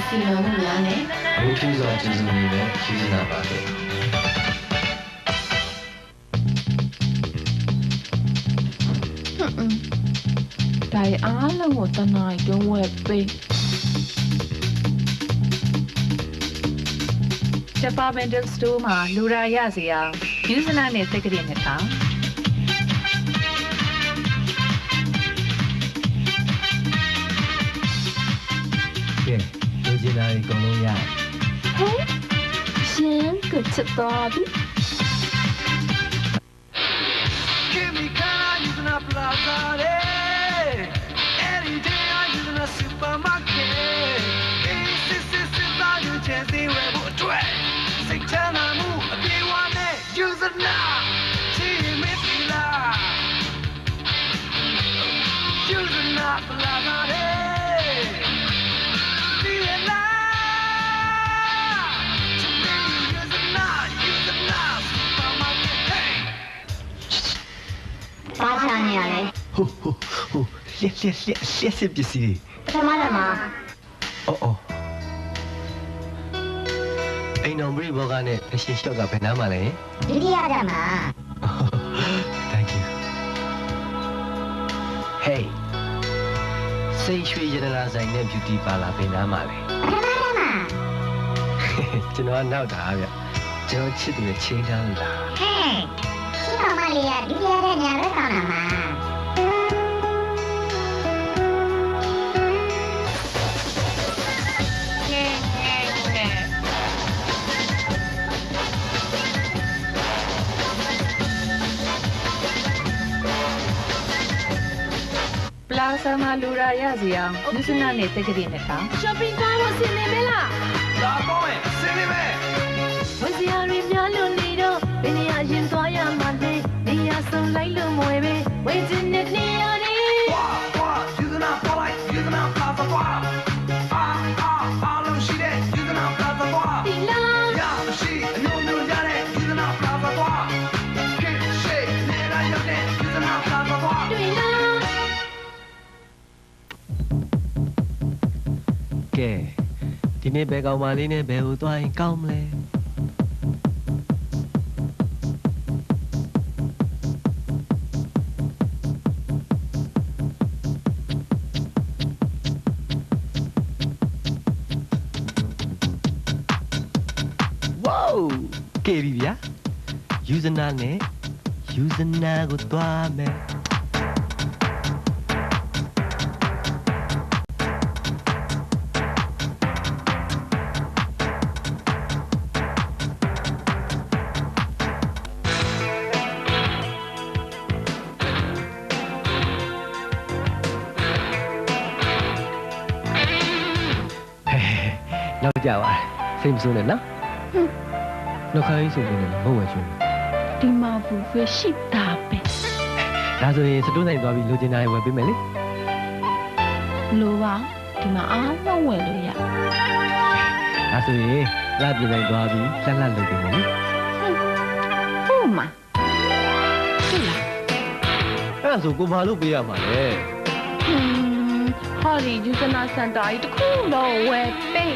တဲ့စီမံမှုများနဲ့ဘုထူးစွာကျေးဇူးနေနဲ့ယူစနာပါလေဟွန်းအင်းဒါရအားလုံးကိုတနားတွန်းဝဲပေး Departmental Store မှာလူရာရစီအောင်ယူဇနာနဲ့တက်ကလေးနဲ့ထောင်ကဲ လူကျင်တာတွေအကုန်လုံးရဟဲ့ရှင်ကချစ်တော်ပြီ Chemical using a plaza Every day I using a supermarket This is this is the new chance they will go to it Say China move a big one use it now See me feel Use it now plaza Feel ဟိုဟိုဟိုလျက်လျက်လျက်လျက်စစ်ပစ္စည်းပထမဓမ္မအော်အော်အိမ်တော်ပြိဘောကနဲ့အရှင်လျှော့ကဘယ်နားမှာလဲဒုတိယဓမ္မ Thank you Hey စိတ်ရွှေရတနာဆိုင်နဲ့ beauty parlor ဘယ်နားမှာလဲပထမဓမ္မကျွန်တော်ကနောက်တာဗျကျွန်တော်ချစ်တယ်ချင်းချမ်းလာဟဲ့ရှင်းမမလေးကဒုတိယဓမ္မပဲကောင်းတာမှာ လာဇာမှာလူရာရစီအောင်ယူဇနာနဲ့တက်ကလေးနဲ့ထောင် shopping သွားလို့ဆင်းနေမလားဒါတော့ရင်စင်းနေမယ်ဝစီယာတွေများလို့နေတော့ဘယ်နေရာရင်သွားရမှာလဲနေရာဆုံးလိုက်လို့မဝဲပဲဝေချင် ကဲဒီနေ့ဘယ်ကောင်မလေးနဲ့ဘယ်ဟိုသွားရင်ကောင်းမလဲဝေါကဲပြီဗျာယူဇနာနဲ့ယူဇနာကိုသွားမယ် နောက်ကြပါစိတ်မဆိုးနဲ့နော်နှုတ်ခိုင်းဆိုနေတယ်မဟုတ်ဝယ်ချွန်းဒီမှာဘူဖေရှိတာပဲဒါဆိုရင်စတိုးဆိုင်သွားပြီးလိုချင်တာတွေဝယ်ပေးမယ်လေလိုပါဒီမှာအားလုံးဝယ်လို့ရဒါဆိုရင်လှပြင်ဆိုင်သွားပြီးလှလှလုပ်ပေးမယ်လေဟုတ်မှာဟုတ်လားအဲ့ဒါဆိုကိုဘာလို့ပေးရမှာလဲဟွန်းဟောဒီယူဇနာစင်တာကြီးတစ်ခုတော့ဝယ်ပေး